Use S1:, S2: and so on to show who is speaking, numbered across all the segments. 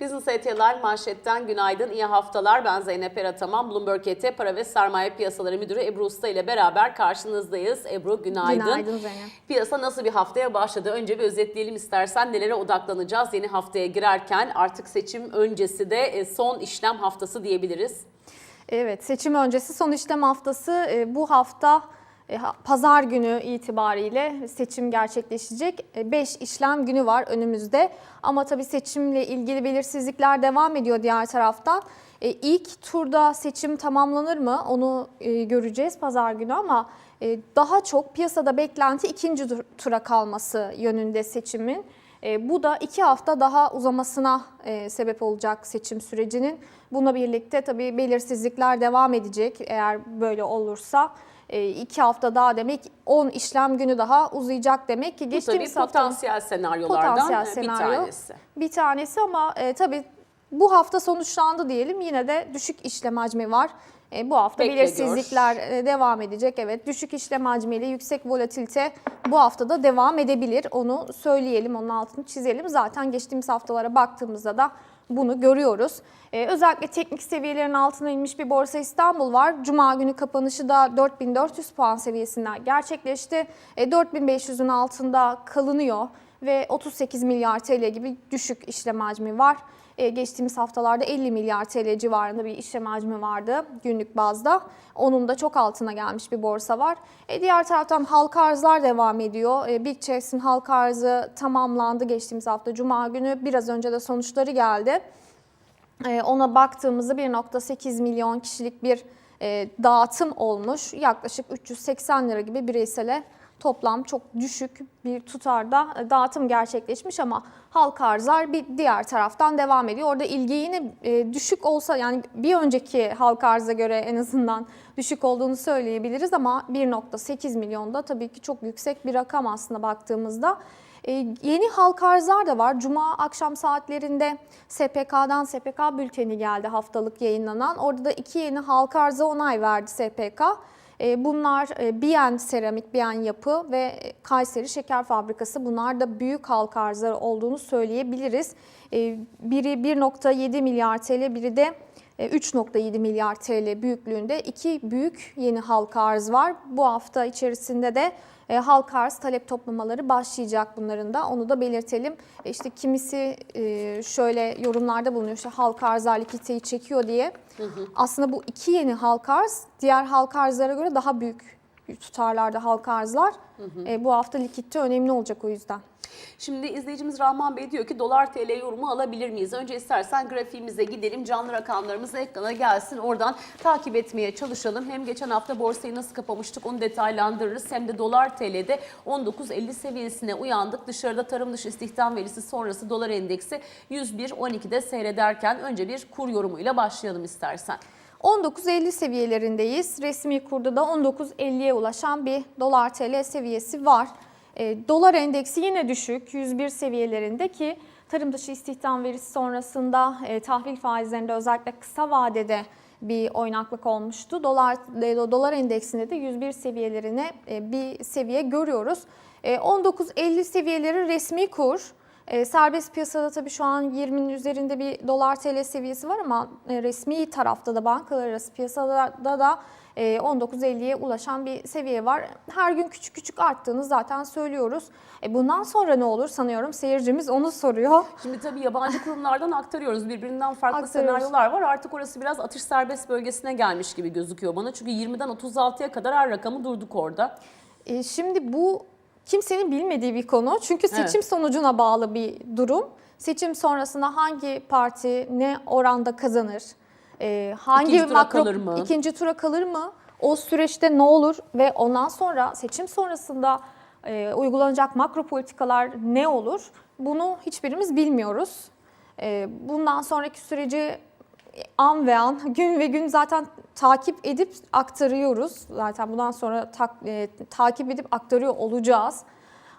S1: Business ET'ler manşetten günaydın, iyi haftalar. Ben Zeynep Erataman, Bloomberg ET Para ve Sermaye Piyasaları Müdürü Ebru Usta ile beraber karşınızdayız. Ebru günaydın.
S2: Günaydın Zeynep.
S1: Piyasa nasıl bir haftaya başladı? Önce bir özetleyelim istersen nelere odaklanacağız yeni haftaya girerken. Artık seçim öncesi de e, son işlem haftası diyebiliriz.
S2: Evet, seçim öncesi son işlem haftası e, bu hafta ha- pazar günü itibariyle seçim gerçekleşecek. 5 işlem günü var önümüzde. Ama tabii seçimle ilgili belirsizlikler devam ediyor diğer taraftan. E, İlk turda seçim tamamlanır mı onu e, göreceğiz pazar günü ama e, daha çok piyasada beklenti ikinci tur- tura kalması yönünde seçimin. E, bu da iki hafta daha uzamasına e, sebep olacak seçim sürecinin. Bununla birlikte tabii belirsizlikler devam edecek eğer böyle olursa. E, iki hafta daha demek 10 işlem günü daha uzayacak demek ki geçtiğimiz hafta
S1: potansiyel senaryolardan
S2: Potansiyel
S1: e, bir
S2: senaryo.
S1: tanesi.
S2: bir tanesi ama e, tabii bu hafta sonuçlandı diyelim yine de düşük işlem hacmi var. E, bu hafta
S1: Bekle
S2: belirsizlikler e, devam edecek. Evet düşük işlem hacmiyle yüksek volatilite bu hafta da devam edebilir. Onu söyleyelim, onun altını çizelim. Zaten geçtiğimiz haftalara baktığımızda da bunu görüyoruz. E, özellikle teknik seviyelerin altına inmiş bir Borsa İstanbul var. Cuma günü kapanışı da 4400 puan seviyesinden gerçekleşti. E, 4500'ün altında kalınıyor ve 38 milyar TL gibi düşük işlem hacmi var. Ee, geçtiğimiz haftalarda 50 milyar TL civarında bir işlem hacmi vardı günlük bazda. Onun da çok altına gelmiş bir borsa var. E, diğer taraftan halka arzlar devam ediyor. E, Big Chess'in halka arzı tamamlandı geçtiğimiz hafta Cuma günü. Biraz önce de sonuçları geldi. E, ona baktığımızda 1.8 milyon kişilik bir e, dağıtım olmuş. Yaklaşık 380 lira gibi bireysele toplam çok düşük bir tutarda e, dağıtım gerçekleşmiş ama halka arzlar bir diğer taraftan devam ediyor. Orada ilgi yine e, düşük olsa yani bir önceki halka arza göre en azından düşük olduğunu söyleyebiliriz ama 1.8 milyonda tabii ki çok yüksek bir rakam aslında baktığımızda. E, yeni halka arzlar da var. Cuma akşam saatlerinde SPK'dan SPK bülteni geldi haftalık yayınlanan. Orada da iki yeni halka arza onay verdi SPK. E, Bunlar e, Biyen Seramik, Biyen Yapı ve Kayseri Şeker Fabrikası. Bunlar da büyük halka arzları olduğunu söyleyebiliriz. E, Biri 1.7 milyar TL, biri de e, 3.7 milyar TL büyüklüğünde iki büyük yeni halka arz var. Bu hafta içerisinde de e, halka arz talep toplamaları başlayacak bunların da. Onu da belirtelim. E, İşte kimisi e, şöyle yorumlarda bulunuyor. İşte halka arzlar likiditeyi çekiyor diye. Aslında bu iki yeni halka arz diğer halka arzlara göre daha büyük tutarlarda halka arzlar. E, bu hafta likitte önemli olacak o yüzden.
S1: Şimdi izleyicimiz Rahman Bey diyor ki dolar TL yorumu alabilir miyiz? Önce istersen grafiğimize gidelim. Canlı rakamlarımız ekrana gelsin. Oradan takip etmeye çalışalım. Hem geçen hafta borsayı nasıl kapamıştık onu detaylandırırız. Hem de dolar TL'de 19.50 seviyesine uyandık. Dışarıda tarım dışı istihdam verisi sonrası dolar endeksi 101.12'de seyrederken önce bir kur yorumuyla başlayalım istersen.
S2: 19.50 seviyelerindeyiz. Resmi kurda da 19.50'ye ulaşan bir dolar TL seviyesi var. E, dolar endeksi yine düşük 101 seviyelerinde ki tarım dışı istihdam verisi sonrasında e, tahvil faizlerinde özellikle kısa vadede bir oynaklık olmuştu. Dolar e, dolar endeksinde de 101 seviyelerine e, bir seviye görüyoruz. E, 19.50 seviyeleri resmi kur. E, serbest piyasada tabii şu an 20'nin üzerinde bir dolar TL seviyesi var ama e, resmi tarafta da bankalar arası piyasada da e, 19.50'ye ulaşan bir seviye var. Her gün küçük küçük arttığını zaten söylüyoruz. E, bundan sonra ne olur sanıyorum seyircimiz onu soruyor.
S1: Şimdi tabii yabancı kurumlardan aktarıyoruz. Birbirinden farklı
S2: Aktarıyoruz.
S1: senaryolar var. Artık orası biraz atış serbest bölgesine gelmiş gibi gözüküyor bana. Çünkü 20'den 36'ya kadar her rakamı durduk orada.
S2: E, şimdi bu kimsenin bilmediği bir konu. Çünkü seçim
S1: Evet.
S2: sonucuna bağlı bir durum. Seçim sonrasında hangi parti ne oranda kazanır? E, hangi
S1: İkinci tura kalır mı?
S2: ikinci tura kalır mı? O süreçte ne olur ve ondan sonra seçim sonrasında e, uygulanacak makro politikalar ne olur? Bunu hiçbirimiz bilmiyoruz. E, bundan sonraki süreci an ve an, gün ve gün zaten takip edip aktarıyoruz. Zaten bundan sonra tak- e, takip edip aktarıyor olacağız.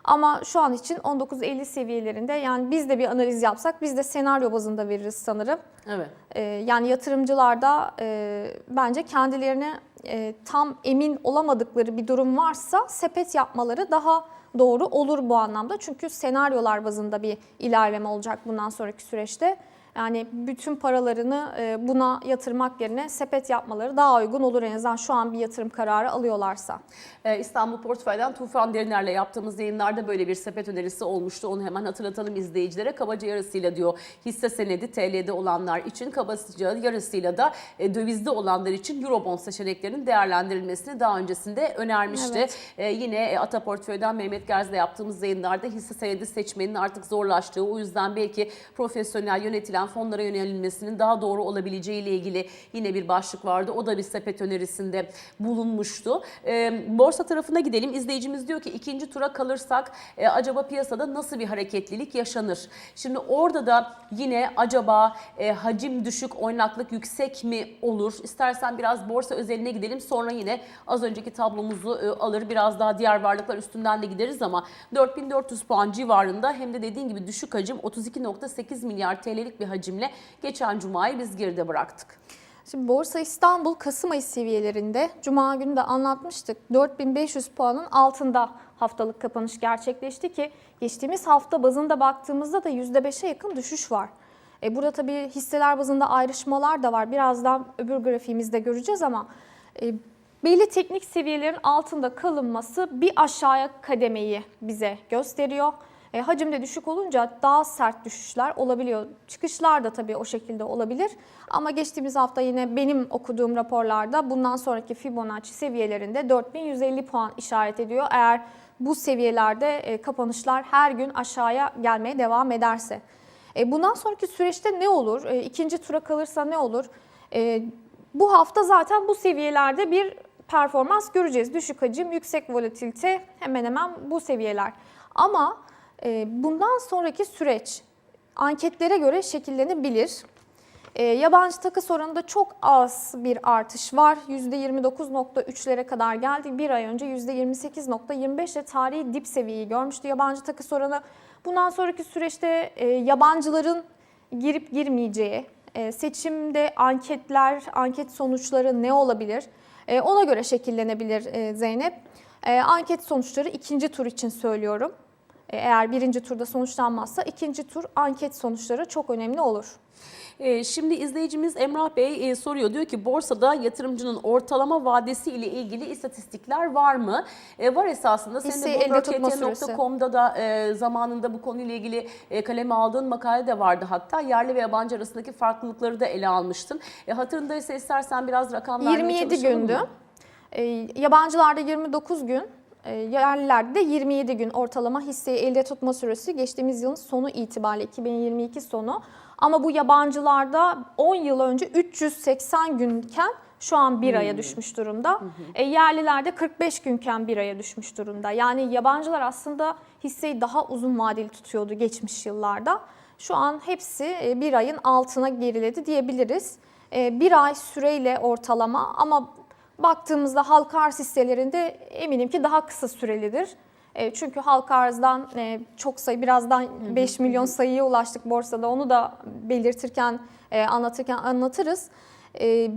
S2: Ama şu an için 19.50 seviyelerinde yani biz de bir analiz yapsak biz de senaryo bazında veririz sanırım.
S1: Evet.
S2: Ee, yani yatırımcılar da e, bence kendilerine e, tam emin olamadıkları bir durum varsa sepet yapmaları daha doğru olur bu anlamda. Çünkü senaryolar bazında bir ilerleme olacak bundan sonraki süreçte. Yani bütün paralarını e, buna yatırmak yerine sepet yapmaları daha uygun olur en azından şu an bir yatırım kararı alıyorlarsa.
S1: Ee, İstanbul Portföy'den Tufan Deriner'le yaptığımız yayınlarda böyle bir sepet önerisi olmuştu. Onu hemen hatırlatalım izleyicilere. Kabaca yarısıyla diyor hisse senedi TL'de olanlar için, kabaca yarısıyla da e, dövizde olanlar için Eurobond seçeneklerinin değerlendirilmesini daha öncesinde önermişti.
S2: Evet.
S1: Ee, yine e, Ata Portföy'den Mehmet Gerz'le yaptığımız yayınlarda hisse senedi seçmenin artık zorlaştığı, o yüzden belki profesyonel yönetilen fonlara yönelilmesinin daha doğru olabileceği ile ilgili yine bir başlık vardı. O da bir sepet önerisinde bulunmuştu. Ee, borsa tarafına gidelim. İzleyicimiz diyor ki ikinci tura kalırsak e, acaba piyasada nasıl bir hareketlilik yaşanır? Şimdi orada da yine acaba e, hacim düşük, oynaklık yüksek mi olur? İstersen biraz borsa özeline gidelim. Sonra yine az önceki tablomuzu e, alır. Biraz daha diğer varlıklar üstünden de gideriz ama 4400 puan civarında hem de dediğin gibi düşük hacim 32.8 milyar TL'lik bir hacimle geçen cumayı biz geride bıraktık.
S2: Şimdi Borsa İstanbul Kasım ayı seviyelerinde Cuma günü de anlatmıştık. 4500 puanın altında haftalık kapanış gerçekleşti ki geçtiğimiz hafta bazında baktığımızda da %5'e yakın düşüş var. E burada tabii hisseler bazında ayrışmalar da var. Birazdan öbür grafiğimizde göreceğiz ama e, belli teknik seviyelerin altında kalınması bir aşağıya kademeyi bize gösteriyor. E, hacim düşük olunca daha sert düşüşler olabiliyor. Çıkışlar da tabii o şekilde olabilir. Ama geçtiğimiz hafta yine benim okuduğum raporlarda bundan sonraki Fibonacci seviyelerinde 4150 puan işaret ediyor. Eğer bu seviyelerde e, kapanışlar her gün aşağıya gelmeye devam ederse. E, bundan sonraki süreçte ne olur? E, ikinci tura kalırsa ne olur? Bu hafta zaten bu seviyelerde bir performans göreceğiz. Düşük hacim, yüksek volatilite hemen hemen bu seviyeler. Ama bundan sonraki süreç anketlere göre şekillenebilir. E, yabancı takı oranında çok az bir artış var. %29.3'lere kadar geldi. Bir ay önce %28.25 ile tarihi dip seviyeyi görmüştü yabancı takı oranı. Bundan sonraki süreçte e, yabancıların girip girmeyeceği, e, seçimde anketler, anket sonuçları ne olabilir? E, ona göre şekillenebilir Zeynep. Anket sonuçları ikinci tur için söylüyorum. E, Eğer birinci turda sonuçlanmazsa ikinci tur anket sonuçları çok önemli olur.
S1: Ee, Şimdi izleyicimiz Emrah Bey e, soruyor. Diyor ki borsada yatırımcının ortalama vadesi ile ilgili istatistikler var mı? E, var esasında. Senin
S2: Hisseyi
S1: de blockrt.com'da da e, zamanında bu konuyla ilgili e, kaleme aldığın makale de vardı hatta. Yerli ve yabancı arasındaki farklılıkları da ele almıştın. E, hatırındaysa istersen biraz rakam vermeye
S2: 27
S1: çalışalım
S2: gündü.
S1: mı?
S2: E, yabancılarda 29 gün, e, yerlilerde de 27 gün ortalama hisseyi elde tutma süresi geçtiğimiz yılın sonu itibariyle 2022 sonu. Ama bu yabancılarda 10 yıl önce 380 günken şu an bir aya düşmüş durumda. E, yerlilerde 45 günken bir aya düşmüş durumda. Yani yabancılar aslında hisseyi daha uzun vadeli tutuyordu geçmiş yıllarda. Şu an hepsi e, bir ayın altına geriledi diyebiliriz. E, Bir ay süreyle ortalama ama baktığımızda halka arz hisselerinde eminim ki daha kısa sürelidir. E, Çünkü halka arzdan e, çok sayı, birazdan 5 milyon sayıya ulaştık borsada. Onu da belirtirken, e, anlatırken anlatırız. E,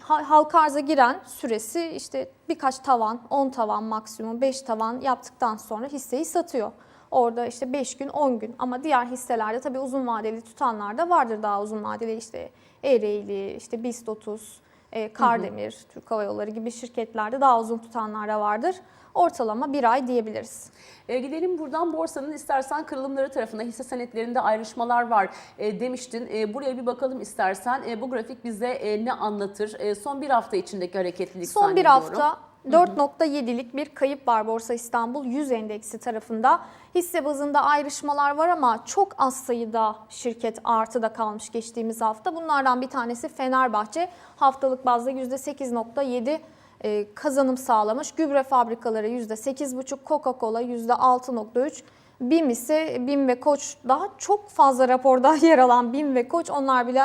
S2: ha- Halka arza giren süresi işte birkaç tavan, 10 tavan maksimum 5 tavan yaptıktan sonra hisseyi satıyor. Orada işte 5 gün, 10 gün ama diğer hisselerde tabii uzun vadeli tutanlar da vardır daha uzun vadeli işte Ereğli, işte BIST 30, e, Kardemir, Türk Hava Yolları gibi şirketlerde daha uzun tutanlar da vardır. Ortalama bir ay diyebiliriz.
S1: E, gidelim buradan borsanın istersen kırılımları tarafına hisse senetlerinde ayrışmalar var e, demiştin. E, buraya bir bakalım istersen. E, bu grafik bize e, ne anlatır? E, son bir hafta içindeki hareketlilik
S2: Son bir hafta 4.7'lik bir kayıp var Borsa İstanbul 100 endeksi tarafında. Hisse bazında ayrışmalar var ama çok az sayıda şirket artıda kalmış geçtiğimiz hafta. Bunlardan bir tanesi Fenerbahçe haftalık bazda %8.7 e, kazanım sağlamış. Gübre fabrikaları %8.5, Coca-Cola %6.3. BİM ise BİM ve Koç daha çok fazla raporda yer alan BİM ve Koç onlar bile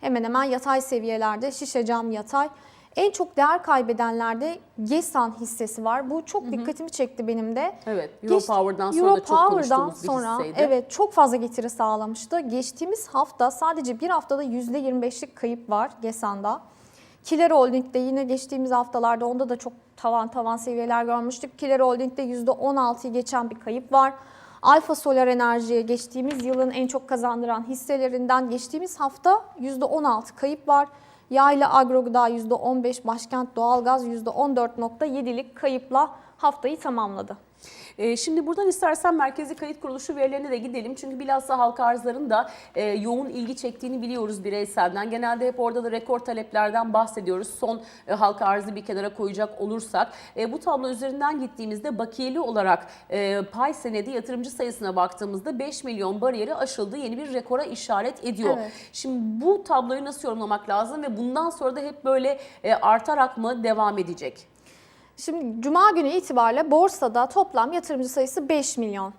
S2: hemen hemen yatay seviyelerde şişe cam yatay. En çok değer kaybedenlerde GESAN hissesi var. Bu çok dikkatimi çekti benim de.
S1: Evet, Europower'dan sonra da çok
S2: Europower'dan
S1: konuştuğumuz bir
S2: sonra,
S1: hisseydi.
S2: Evet, çok fazla getiri sağlamıştı. Geçtiğimiz hafta sadece bir haftada %25'lik kayıp var GESAN'da. Kiler Holding'de yine geçtiğimiz haftalarda onda da çok tavan tavan seviyeler görmüştük. Kiler Holding'de %16'yı geçen bir kayıp var. Alfa Solar Enerji'ye geçtiğimiz yılın en çok kazandıran hisselerinden geçtiğimiz hafta %16 kayıp var. Yayla Agrogıda %15, Başkent Doğalgaz %14.7'lik kayıpla haftayı tamamladı.
S1: Ee, Şimdi buradan istersen Merkezi Kayıt Kuruluşu verilerine de gidelim. Çünkü bilhassa halka arzların da e, yoğun ilgi çektiğini biliyoruz bireyselden. Genelde hep orada da rekor taleplerden bahsediyoruz. Son e, halka arzı bir kenara koyacak olursak. E, bu tablo üzerinden gittiğimizde bakiyeli olarak e, pay senedi yatırımcı sayısına baktığımızda 5 milyon bariyeri aşıldı. Yeni bir rekora işaret ediyor.
S2: Evet.
S1: Şimdi bu tabloyu nasıl yorumlamak lazım ve bundan sonra da hep böyle e, artarak mı devam edecek?
S2: Şimdi Cuma günü itibariyle borsada toplam yatırımcı sayısı 5 milyon.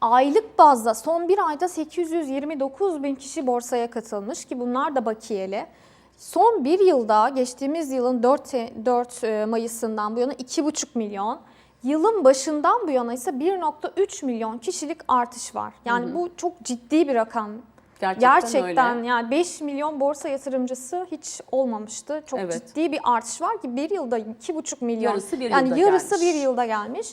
S2: Aylık bazda son bir ayda 829 bin kişi borsaya katılmış ki bunlar da bakiyeli. Son bir yılda geçtiğimiz yılın 4, te- 4 e, Mayıs'ından bu yana 2,5 milyon. Yılın başından bu yana ise 1,3 milyon kişilik artış var. Yani bu çok ciddi bir rakam.
S1: Gerçekten,
S2: Gerçekten
S1: öyle.
S2: yani 5 milyon borsa yatırımcısı hiç olmamıştı. Çok
S1: Evet.
S2: ciddi bir artış var ki bir yılda 2,5 milyon.
S1: Yarısı bir
S2: yani
S1: yılda
S2: yarısı
S1: gelmiş.
S2: bir yılda gelmiş.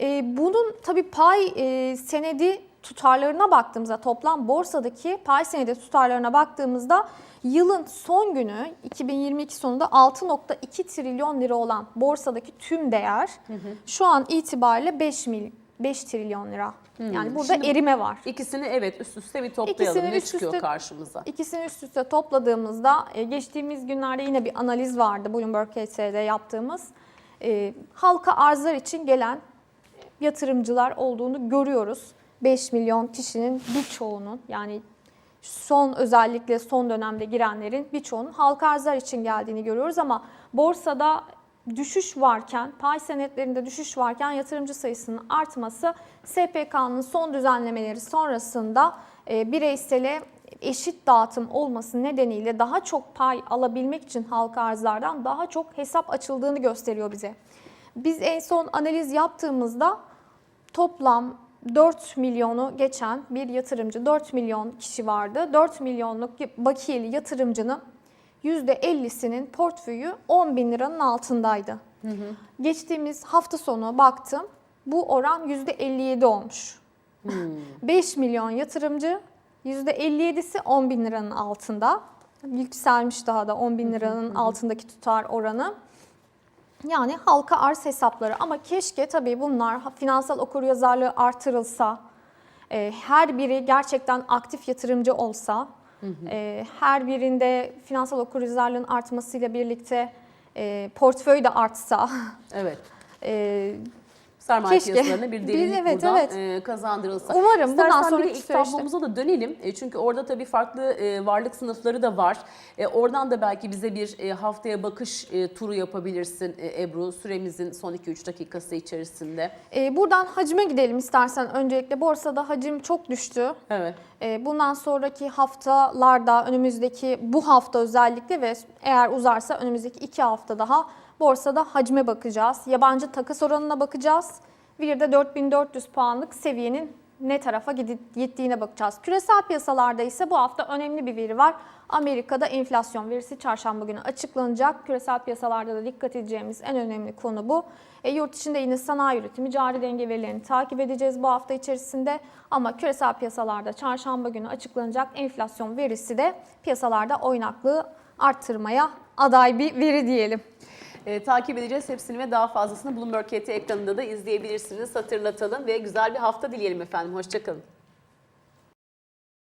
S2: Ee, bunun tabii pay e, senedi tutarlarına baktığımızda toplam borsadaki pay senedi tutarlarına baktığımızda yılın son günü 2022 sonunda 6.2 trilyon lira olan borsadaki tüm değer şu an itibariyle 5 mil 5 trilyon lira. Yani burada
S1: Şimdi-
S2: erime var.
S1: İkisini evet üst üste bir toplayalım.
S2: İkisini
S1: ne
S2: üst
S1: çıkıyor
S2: üste-
S1: karşımıza?
S2: İkisini üst üste topladığımızda e, geçtiğimiz günlerde yine bir analiz vardı Bloomberg HT'de yaptığımız. E, halka arzlar için gelen yatırımcılar olduğunu görüyoruz. 5 milyon kişinin birçoğunun yani son özellikle son dönemde girenlerin birçoğunun halka arzlar için geldiğini görüyoruz ama borsada düşüş varken, pay senetlerinde düşüş varken yatırımcı sayısının artması SPK'nın son düzenlemeleri sonrasında e, bireysele eşit dağıtım olması nedeniyle daha çok pay alabilmek için halka arzlardan daha çok hesap açıldığını gösteriyor bize. Biz en son analiz yaptığımızda toplam 4 milyonu geçen bir yatırımcı, 4 milyon kişi vardı. 4 milyonluk bakiyeli yatırımcının %50'sinin portföyü 10 bin liranın altındaydı. Geçtiğimiz hafta sonu baktım bu oran %57 olmuş. 5 milyon yatırımcı %57'si 10 bin liranın altında. Yükselmiş daha da 10 bin liranın altındaki tutar oranı. Yani halka arz hesapları ama keşke tabii bunlar finansal okuryazarlığı artırılsa, e, her biri gerçekten aktif yatırımcı olsa, e, her birinde finansal okuryazarlığın artmasıyla birlikte e, portföy de artsa,
S1: Evet.
S2: e,
S1: Sermaye
S2: Keşke.
S1: piyasalarına bir derinlik
S2: evet,
S1: buradan
S2: evet.
S1: e, kazandırılsa.
S2: Umarım bundan
S1: İstersen de
S2: sonraki
S1: ilk
S2: süreçte.
S1: tablomuza da dönelim. E, çünkü orada tabii farklı e, varlık sınıfları da var. E, oradan da belki bize bir e, haftaya bakış e, turu yapabilirsin e, Ebru. Süremizin son 2-3 dakikası içerisinde.
S2: e, buradan hacime gidelim istersen. Öncelikle borsada hacim çok düştü.
S1: Evet.
S2: E, Bundan sonraki haftalarda önümüzdeki bu hafta özellikle ve eğer uzarsa önümüzdeki iki hafta daha borsada hacme bakacağız. Yabancı takas oranına bakacağız. Bir de 4400 puanlık seviyenin ne tarafa gittiğine bakacağız. Küresel piyasalarda ise bu hafta önemli bir veri var. Amerika'da enflasyon verisi çarşamba günü açıklanacak. Küresel piyasalarda da dikkat edeceğimiz en önemli konu bu. E, yurt içinde yine sanayi üretimi, cari denge verilerini takip edeceğiz bu hafta içerisinde. Ama küresel piyasalarda çarşamba günü açıklanacak enflasyon verisi de piyasalarda oynaklığı arttırmaya aday bir veri diyelim.
S1: E, takip edeceğiz hepsini ve daha fazlasını Bloomberg KT ekranında da izleyebilirsiniz. Hatırlatalım ve güzel bir hafta dileyelim efendim. Hoşçakalın.